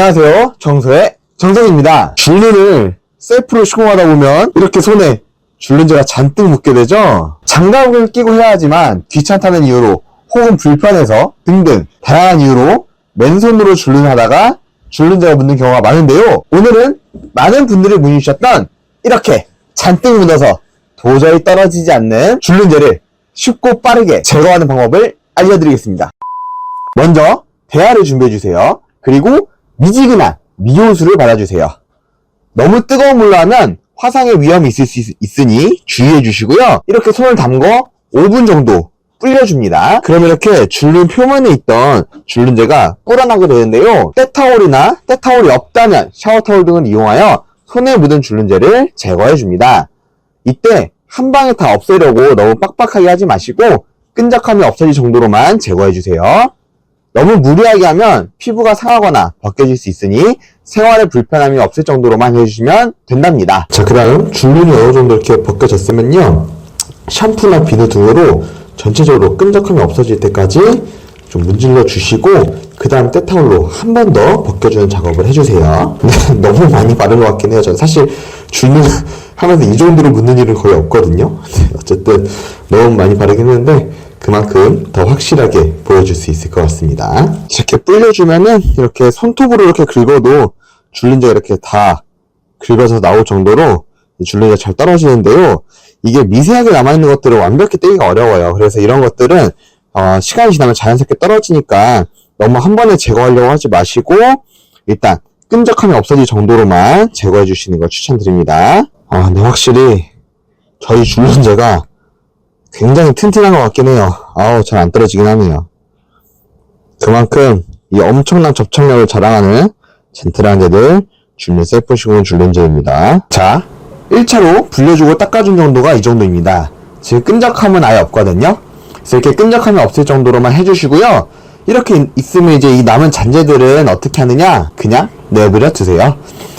안녕하세요. 정소의 정석입니다. 줄눈을 셀프로 시공하다 보면 이렇게 손에 줄눈제가 잔뜩 묻게 되죠. 장갑을 끼고 해야 하지만 귀찮다는 이유로 혹은 불편해서 등등 다양한 이유로 맨손으로 줄눈을 하다가 줄눈제가 묻는 경우가 많은데요. 오늘은 많은 분들이 문의 주셨던 이렇게 잔뜩 묻어서 도저히 떨어지지 않는 줄눈제를 쉽고 빠르게 제거하는 방법을 알려드리겠습니다. 먼저 대야를 준비해 주세요. 그리고 미지근한 미온수를 받아주세요. 너무 뜨거운 물로 하면 화상의 위험이 있을 수 있, 있으니 주의해 주시고요. 이렇게 손을 담궈 5분 정도 불려줍니다. 그럼 이렇게 줄눈 표면에 있던 줄눈제가 불어나게 되는데요. 때타올이나 때타올이 없다면 샤워타올 등을 이용하여 손에 묻은 줄눈제를 제거해 줍니다. 이때 한 방에 다 없애려고 너무 빡빡하게 하지 마시고 끈적함이 없어질 정도로만 제거해 주세요. 너무 무리하게 하면 피부가 상하거나 벗겨질 수 있으니 생활에 불편함이 없을 정도로만 해주시면 된답니다. 자, 그 다음 줄눈이 어느 정도 이렇게 벗겨졌으면요. 샴푸나 비누 등으로 전체적으로 끈적함이 없어질 때까지 좀 문질러 주시고 그 다음 때타올로 한 번 더 벗겨주는 작업을 해주세요. 근데 너무 많이 바른 것 같긴 해요. 저는 사실 줄눈 하면서 이 정도로 묻는 일은 거의 없거든요. 어쨌든 너무 많이 바르긴 했는데 그만큼 더 확실하게 보여줄 수 있을 것 같습니다. 이렇게 불려주면은 이렇게 손톱으로 이렇게 긁어도 줄눈제가 이렇게 다 긁어서 나올 정도로 이 줄눈제가 잘 떨어지는데요. 이게 미세하게 남아있는 것들을 완벽히 떼기가 어려워요. 그래서 이런 것들은 어, 시간이 지나면 자연스럽게 떨어지니까 너무 한 번에 제거하려고 하지 마시고 일단 끈적함이 없어질 정도로만 제거해 주시는 걸 추천드립니다. 아, 근데 확실히 저희 줄눈제가 굉장히 튼튼한 것 같긴 해요. 아우, 잘 안 떨어지긴 하네요. 그만큼 이 엄청난 접착력을 자랑하는 젠틀한 제들 줄눈 셀프 시공 줄눈제입니다. 자, 1차로 불려주고 닦아준 정도가 이 정도입니다. 지금 끈적함은 아예 없거든요. 그래서 이렇게 끈적함이 없을 정도로만 해주시고요. 이렇게 있으면 이제 이 남은 잔재들은 어떻게 하느냐? 그냥 내버려 두세요.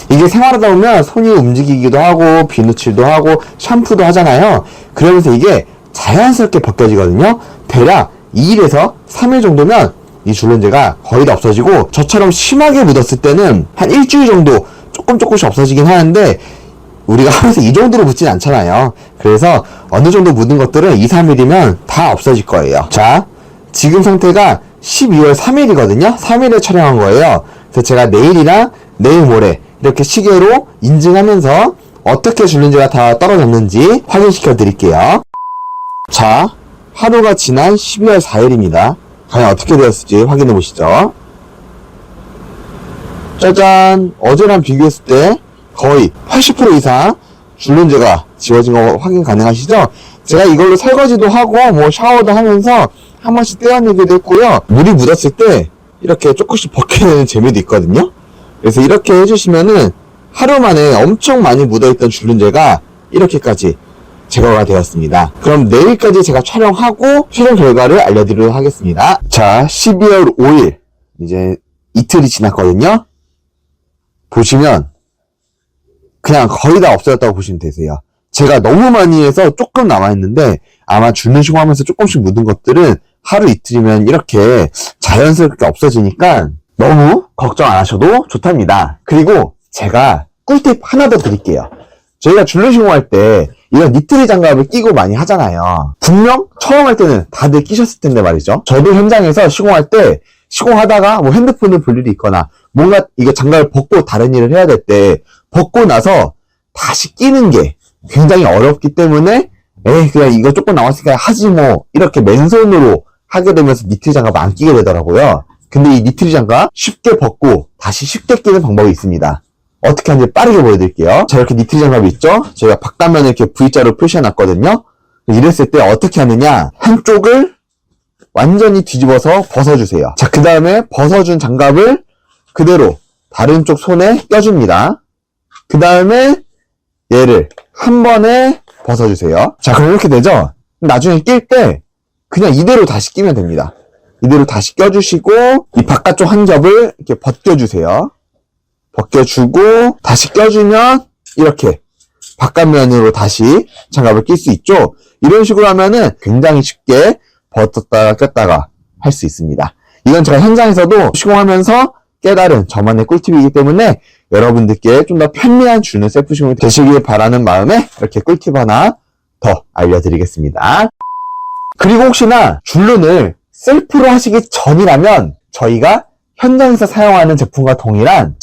이게 생활하다 보면 손이 움직이기도 하고 비누칠도 하고 샴푸도 하잖아요. 그러면서 이게 자연스럽게 벗겨지거든요. 대략 2일에서 3일 정도면 이 줄눈제가 거의 다 없어지고 저처럼 심하게 묻었을 때는 한 일주일 정도 조금 조금씩 없어지긴 하는데 우리가 하면서 이 정도로 묻진 않잖아요. 그래서 어느 정도 묻은 것들은 2, 3일이면 다 없어질 거예요. 자, 지금 상태가 12월 3일이거든요. 3일에 촬영한 거예요. 그래서 제가 내일이나 내일 모레 이렇게 시계로 인증하면서 어떻게 줄눈제가 다 떨어졌는지 확인시켜 드릴게요. 자, 하루가 지난 12월 4일입니다. 과연 어떻게 되었을지 확인해 보시죠. 짜잔! 어제랑 비교했을 때 거의 80% 이상 줄눈제가 지워진 거 확인 가능하시죠? 제가 이걸로 설거지도 하고 뭐 샤워도 하면서 한 번씩 떼어내기도 했고요. 물이 묻었을 때 이렇게 조금씩 벗겨내는 재미도 있거든요. 그래서 이렇게 해주시면은 하루 만에 엄청 많이 묻어있던 줄눈제가 이렇게까지 제거가 되었습니다. 그럼 내일까지 제가 촬영하고 최종 결과를 알려드리도록 하겠습니다. 자, 12월 5일 이제 이틀이 지났거든요. 보시면 그냥 거의 다 없어졌다고 보시면 되세요. 제가 너무 많이 해서 조금 남아있는데 아마 줄눈 시공하면서 조금씩 묻은 것들은 하루 이틀이면 이렇게 자연스럽게 없어지니까 너무 걱정 안 하셔도 좋답니다. 그리고 제가 꿀팁 하나 더 드릴게요. 저희가 줄눈 시공 할 때 이런 니트리 장갑을 끼고 많이 하잖아요. 분명 처음 할 때는 다들 끼셨을 텐데 말이죠. 저도 현장에서 시공할 때 시공하다가 뭐 핸드폰을 볼 일이 있거나 뭔가 이거 장갑을 벗고 다른 일을 해야 될 때 벗고 나서 다시 끼는 게 굉장히 어렵기 때문에 에이 그냥 이거 조금 남았으니까 하지 뭐 이렇게 맨손으로 하게 되면서 니트리 장갑 안 끼게 되더라고요. 근데 이 니트리 장갑 쉽게 벗고 다시 쉽게 끼는 방법이 있습니다. 어떻게 하는지 빠르게 보여드릴게요. 자, 이렇게 니트리 장갑이 있죠? 저희가 박단면을 이렇게 V자로 표시해놨거든요. 이랬을 때 어떻게 하느냐? 한쪽을 완전히 뒤집어서 벗어주세요. 자, 그 다음에 벗어준 장갑을 그대로 다른 쪽 손에 껴줍니다. 그 다음에 얘를 한 번에 벗어주세요. 자, 그럼 이렇게 되죠? 나중에 낄 때 그냥 이대로 다시 끼면 됩니다. 이대로 다시 껴주시고 이 바깥쪽 한 겹을 이렇게 벗겨주세요. 벗겨주고 다시 껴주면 이렇게 바깥면으로 다시 장갑을 낄 수 있죠. 이런 식으로 하면은 굉장히 쉽게 벗었다가 꼈다가 할 수 있습니다. 이건 제가 현장에서도 시공하면서 깨달은 저만의 꿀팁이기 때문에 여러분들께 좀 더 편리한 주는 셀프 시공이 되시길 바라는 마음에 이렇게 꿀팁 하나 더 알려드리겠습니다. 그리고 혹시나 줄눈을 셀프로 하시기 전이라면 저희가 현장에서 사용하는 제품과 동일한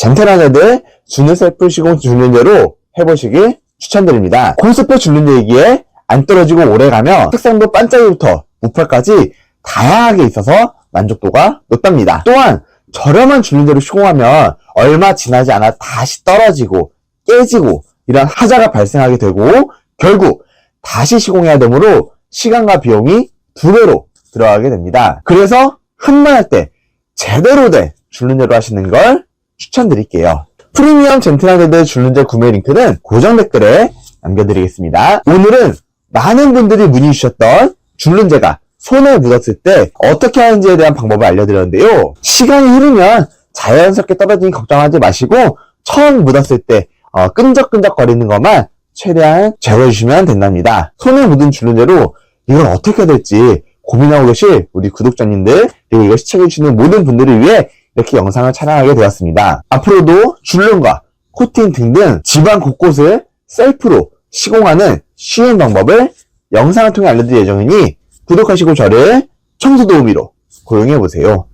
주는 셀프 시공 줄눈제로 해보시길 추천드립니다. 고스펙 줄눈제이기에 안 떨어지고 오래가며 색상도 반짝이부터 무펄까지 다양하게 있어서 만족도가 높답니다. 또한 저렴한 줄눈제로 시공하면 얼마 지나지 않아 다시 떨어지고 깨지고 이런 하자가 발생하게 되고 결국 다시 시공해야 되므로 시간과 비용이 두 배로 들어가게 됩니다. 그래서 한마할 때 제대로 된 줄눈제로 하시는 걸 추천드릴게요. 프리미엄 젠틀하게드 줄눈제 구매 링크는 고정 댓글에 남겨드리겠습니다. 오늘은 많은 분들이 문의 주셨던 줄눈제가 손에 묻었을 때 어떻게 하는지에 대한 방법을 알려드렸는데요. 시간이 흐르면 자연스럽게 떨어지니 걱정하지 마시고 처음 묻었을 때 어, 끈적끈적 거리는 것만 최대한 제거해주시면 된답니다. 손에 묻은 줄눈제로 이걸 어떻게 될지 고민하고 계실 우리 구독자님들 그리고 이걸 시청해주시는 모든 분들을 위해 이렇게 영상을 촬영하게 되었습니다. 앞으로도 줄눈과 코팅 등등 집안 곳곳을 셀프로 시공하는 쉬운 방법을 영상을 통해 알려드릴 예정이니 구독하시고 저를 청소 도우미로 고용해보세요.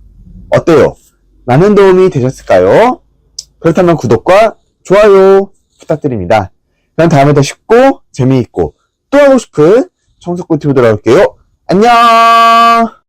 어때요? 많은 도움이 되셨을까요? 그렇다면 구독과 좋아요 부탁드립니다. 그럼 다음에 더 쉽고 재미있고 또 하고 싶은 청소 꿀팁으로 돌아올게요. 안녕!